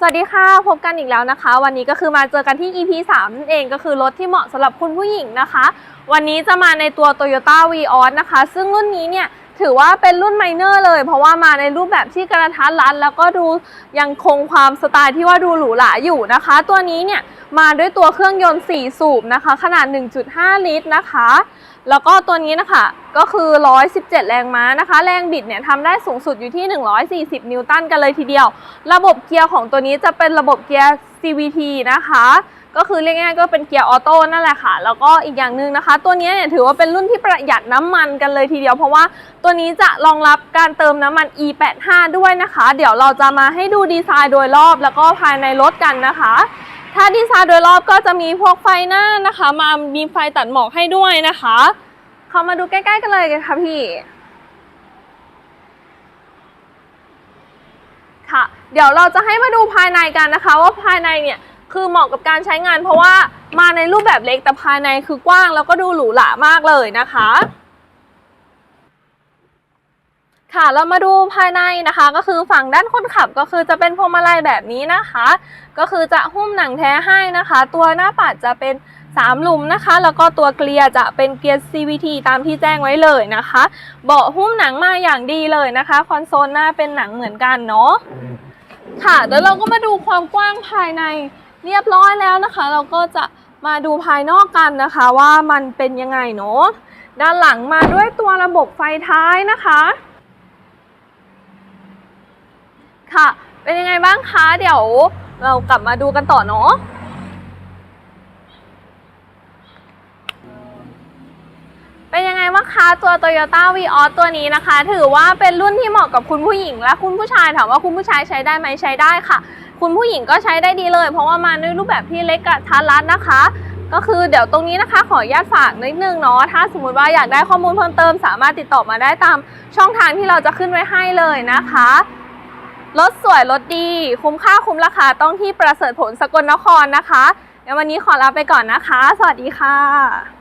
สวัสดีค่ะ พบกันอีกแล้วนะคะ วันนี้ก็คือมาเจอกันที่ EP 3นั่นเองก็คือรถที่เหมาะสำหรับคุณผู้หญิงนะคะ วันนี้จะมาในตัว Toyota v ีออนะคะ ซึ่งรุ่นนี้เนี่ย ถือว่าเป็นรุ่นไมเนอร์เลย เพราะว่ามาในรูปแบบที่กระทัดรัดแล้วก็ดูยังคงความสไตล์ที่ว่าดูหรูหราอยู่นะคะ ตัวนี้เนี่ยมาด้วยตัวเครื่องยนต์ 4 สูบนะคะ ขนาด 1.5 ลิตรนะคะ แล้วก็ตัวนี้นะคะก็คือ 117 แรงม้านะคะ แรงบิดเนี่ยทำได้สูงสุดอยู่ที่ 140 นิวตันกันเลยทีเดียว ระบบเกียร์ของตัวนี้จะเป็นระบบเกียร์ CVT นะคะ ก็คือเรียกง่ายๆก็เป็นเกียร์ออโต้นั่นแหละค่ะ แล้วก็อีกอย่างหนึ่งนะคะ ตัวนี้เนี่ยถือว่าเป็นรุ่นที่ประหยัดน้ำมันกันเลยทีเดียว เพราะว่าตัวนี้จะรองรับการเติมน้ำมัน E85 ด้วยนะคะ เดี๋ยวเราจะมาให้ดูดีไซน์โดยรอบแล้วก็ภายในรถกันนะคะ ถ้าดีไซน์โดยรอบก็จะมีพวกไฟหน้านะคะ มามีไฟตัดหมอกให้ด้วยนะคะ เข้ามาดูใกล้ ๆ กันเลยกันค่ะพี่ค่ะเดี๋ยวเราจะให้มาดูภายในกันนะคะ ว่าภายในเนี่ย คือเหมาะกับการใช้งานเพราะว่ามาในรูปแบบเล็กแต่ภายในคือกว้างแล้วก็ดูหรูหรามากเลยนะคะ ค่ะเรามาดูภายในนะคะ ก็คือฝั่งด้านคนขับก็คือจะเป็นพวงมาลัยแบบนี้นะคะ ก็คือจะหุ้มหนังแท้ให้นะคะ ตัวหน้าปัดจะเป็น3หลุมนะคะ แล้วก็ตัวเกลียร์จะเป็นเกียร์ CVT ตามที่แจ้งไว้เลยนะคะ เบาะหุ้มหนังมาอย่างดีเลยนะคะ คอนโซลหน้าเป็นหนังเหมือนกันเนาะค่ะ เดี๋ยวเราก็มาดูความกว้างภายใน เรียบร้อยแล้วนะคะ เราก็จะมาดูภายนอกกันนะคะว่ามันเป็นยังไงเนาะด้านหลังมาด้วยตัวระบบไฟท้ายนะคะ ค่ะ เป็นยังไงบ้างคะเดี๋ยวเรากลับมาดูกันต่อเนาะเป็นยังไงบ้างคะตัว Toyota v ีออตัวนี้นะคะ ถือว่าเป็นรุ่นที่เหมาะกับคุณผู้หญิงและคุณผู้ชายถามว่าคุณผู้ชายใช้ได้ไหมใช้ได้ค่ะ คุณผู้หญิงก็ใช้ได้ดีเลย เพราะว่ามาในรูปแบบที่เล็กกระทัดรัดนะคะ ก็คือเดี๋ยวตรงนี้นะคะ ขออนุญาตฝากนิดนึงเนาะถ้าสมมติว่าอยากได้ข้อมูลเพิ่มเติม สามารถติดต่อมาได้ตามช่องทางที่เราจะขึ้นไว้ให้เลยนะคะรถสวยรถดี คุ้มค่าคุ้มราคาต้องที่ประเสริฐผลสกลนครนะคะเดี๋ยววันนี้ขอลาไปก่อนนะคะ สวัสดีค่ะ